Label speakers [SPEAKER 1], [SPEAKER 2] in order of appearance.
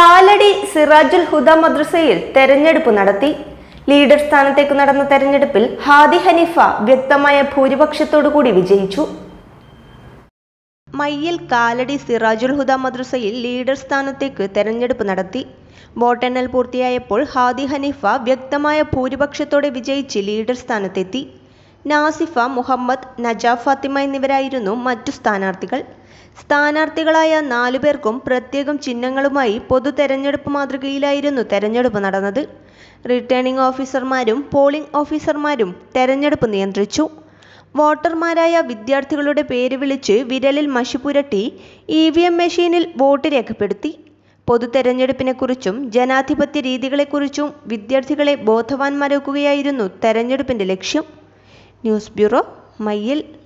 [SPEAKER 1] കാലടി സിറാജുൽ ഹുദ മദ്രസയിൽ തെരഞ്ഞെടുപ്പ് നടത്തി. ലീഡർ സ്ഥാനത്തേക്ക് നടന്ന തെരഞ്ഞെടുപ്പിൽ ഹാദി ഹനീഫ വ്യക്തമായ ഭൂരിപക്ഷത്തോടുകൂടി വിജയിച്ചു. മയ്യിൽ കാലടി സിറാജുൽ ഹുദ മദ്രസയിൽ ലീഡർ സ്ഥാനത്തേക്ക് തെരഞ്ഞെടുപ്പ് നടത്തി. വോട്ടെണ്ണൽ പൂർത്തിയായപ്പോൾ ഹാദി ഹനീഫ വ്യക്തമായ ഭൂരിപക്ഷത്തോടെ വിജയിച്ച് ലീഡർ സ്ഥാനത്തെത്തി. നാസിഫ മുഹമ്മദ് നജാ ഫാത്തിമ എന്നിവരായിരുന്നു മറ്റു സ്ഥാനാർത്ഥികൾ. സ്ഥാനാർത്ഥികളായ നാലു പേർക്കും പ്രത്യേകം ചിഹ്നങ്ങളുമായി പൊതു തെരഞ്ഞെടുപ്പ് മാതൃകയിലായിരുന്നു തെരഞ്ഞെടുപ്പ് നടന്നത്. റിട്ടേണിംഗ് ഓഫീസർമാരും പോളിംഗ് ഓഫീസർമാരും തെരഞ്ഞെടുപ്പ് നിയന്ത്രിച്ചു. വോട്ടർമാരായ വിദ്യാർത്ഥികളുടെ പേര് വിളിച്ച് വിരലിൽ മഷി പുരട്ടി ഇ വി എം മെഷീനിൽ വോട്ട് രേഖപ്പെടുത്തി. പൊതു തെരഞ്ഞെടുപ്പിനെക്കുറിച്ചും ജനാധിപത്യ രീതികളെക്കുറിച്ചും വിദ്യാർത്ഥികളെ ബോധവാന്മാരാക്കുകയായിരുന്നു തെരഞ്ഞെടുപ്പിന്റെ ലക്ഷ്യം. News bureau Mayyil.